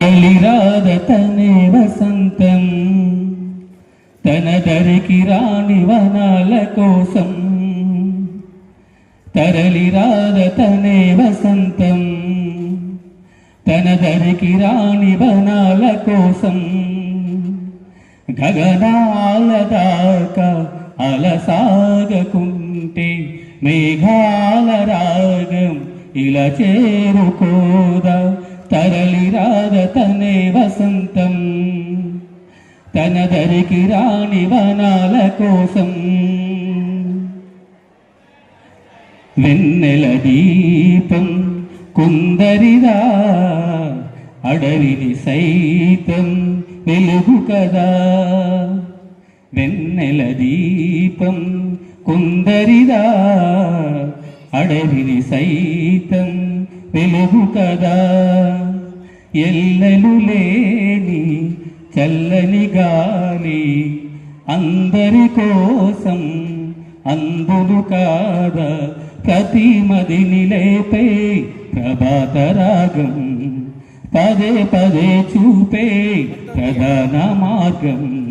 తల్లిరాద తనే వసంతం. తన దరికి రాణి వనాల కోసం. తరలిరాద తనే వసంతం. తన దరికి రాణి వనాల కోసం. గగనాల దాకా అలసాగకుంటే మేఘాల రాగం ఇలా చేరుకోదా. తరలి తనే వసంతం. తన దరికి రాణి వనాల కోసం. వెన్నెల దీపం కుందరిదా అడవిని సైతం వెలుగు కదా. వెన్నెల దీపం కుందరిదా అడవిని సైతం వెలుగు కదా. ఎల్లలు లేని చల్లని గాలి అందరి కోసం అందులు కాదా ప్రతి మదిని లేపే ప్రభాత రాగం. పదే పదే చూపే ప్రధాన మార్గం.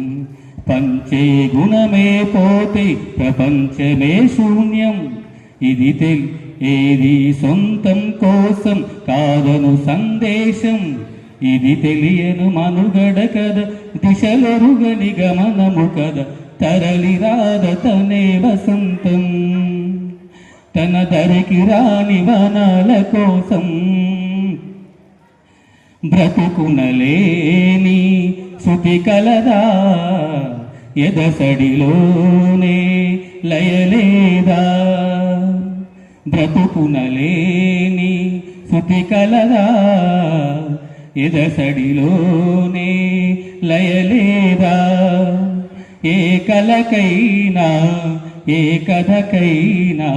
పంచే గుణమే పోతే ప్రపంచమే శూన్యం. ఇది తెల్ ఏది సొంతం కోసం కాదను సందేశం. ఇది తెలియను మనుగడ కద దిశలరుగని గమనము కద తరలిరాద తనే వసంతం. తన దరికి రాని వనాల కోసం బ్రతుకునలేని శృతి కలదా ఎదసడిలోనే లయలేదా? బ్రతుకునలేని శృతి కలదా ఎదసడిలోనే లయలేదా? ఏ కలకైనా ఏ కథకైనా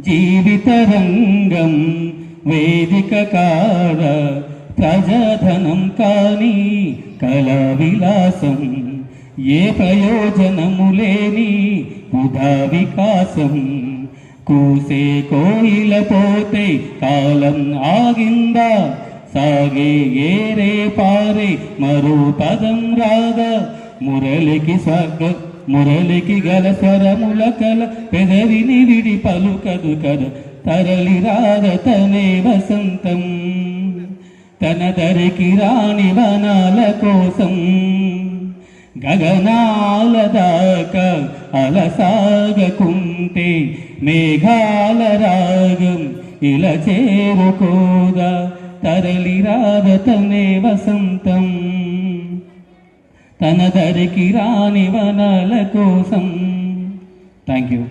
జీవిత రంగం వేదిక కాద ప్రజాధనం కానీ కళా విలాసం ఏ ప్రయోజనము లేని ఉదా వికాసం? కూసే కోయిల పోతే కాలం ఆగిందా? సాగే ఏరే పారే మరో పదం రాదా? మురళికి స్వర్గ మురళికి గల స్వరముల కల పెదవిని విడి పలుకదు కద తరలి రాద తనే వసంతం. తన దరికి రాని వనాల కోసం గగనాల దాకా అలసాగకుంటే మేఘాల రాగం ఇలా చేరుకోదా తరలి రాదతనే వసంతం. తన దరికి రాని వనాల కోసం థ్యాంక్ యూ